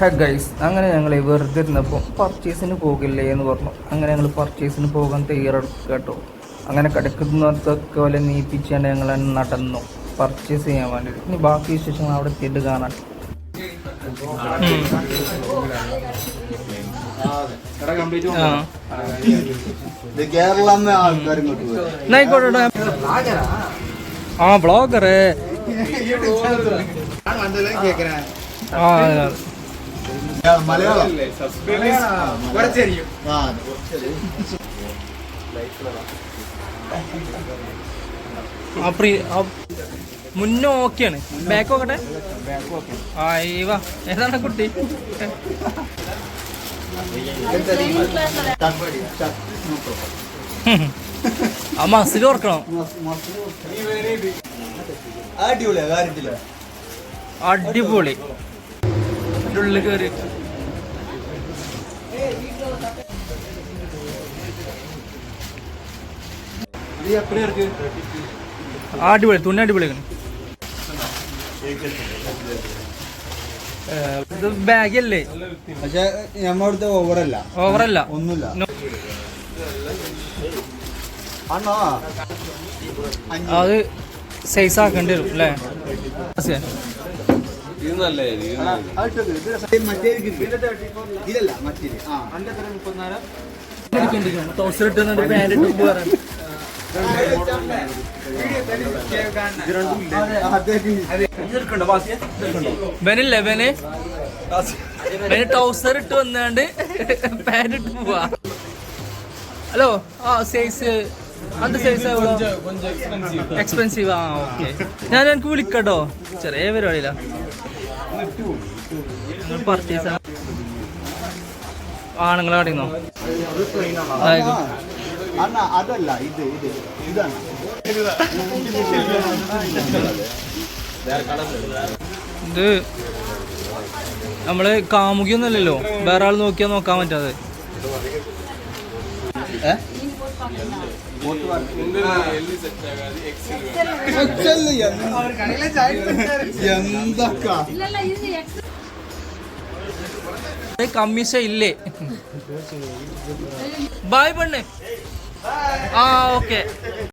Hey guys അങ്ങനെ ഞങ്ങൾ വെറുതെ ഇരുന്നപ്പോൾ പർച്ചേസിന് പോകില്ലേ എന്ന് പറഞ്ഞു. അങ്ങനെ ഞങ്ങൾ പർച്ചേസിന് പോകാൻ തയ്യാറെടുക്കുക കേട്ടോ അങ്ങനെ കിടക്കുന്നതൊക്കെ പോലെ നീപ്പിച്ചാണ്ട് ഞങ്ങൾ നടന്നു. പർച്ചേസ് ചെയ്യാൻ വേണ്ടി ഇനി ബാക്കി വിശേഷങ്ങൾ അവിടെ എത്തിയിട്ട് കാണാൻ ആ ബ്ലോഗറ് ആ. മലയാളം. മുന്നേ ഓക്കെയാണ്. ബാക്ക് നോക്കട്ടെ. ആയിവാ ഏതാണ് കുട്ടി? ആ മസിൽ ഓർക്കണം. അടിപൊളി. ഇതിന്റെ ഉള്ളിൽ കയറി അടിപൊളി തുണി അടിപൊളിയാണ് ഇത് ബാഗല്ലേ പക്ഷെ ഞമ്മടുത്ത് ഓവറല്ല. ഓവറല്ല. ഒന്നുമില്ല. അത് സൈസ് ആക്കേണ്ടി വരും അല്ലേ? മറ്റേ ഇതിലല്ല മറ്റേ ആ. ബനില്ലേ ബന് ബന് ടൗസർ ഇട്ട് വന്നാണ്ട് പാന്റ് ഇട്ട് പോവാ. ഹലോ? ആ സൈസ് അത് സൈസ് എക്സ്പെൻസീവ് ആ ഓക്കെ ഞാൻ എനിക്ക് വിളിക്കട്ടോ. ചെറിയ പരിപാടിയില്ല പർച്ചേസ് ആണുങ്ങളെ അടിയുന്നോ അണ്ണ അതല്ല ഇത് ഇത് ഇതാണ്. ഇത് നമ്മൾ കാമുകിയൊന്നുമല്ലല്ലോ. വേറെ ആൾ നോക്കിയാ നോക്കാൻ പറ്റാതെ. ഏ? കമ്മീഷ ഇല്ലേ? ബായ് പെണ്ണ്. ആ ഓക്കെ.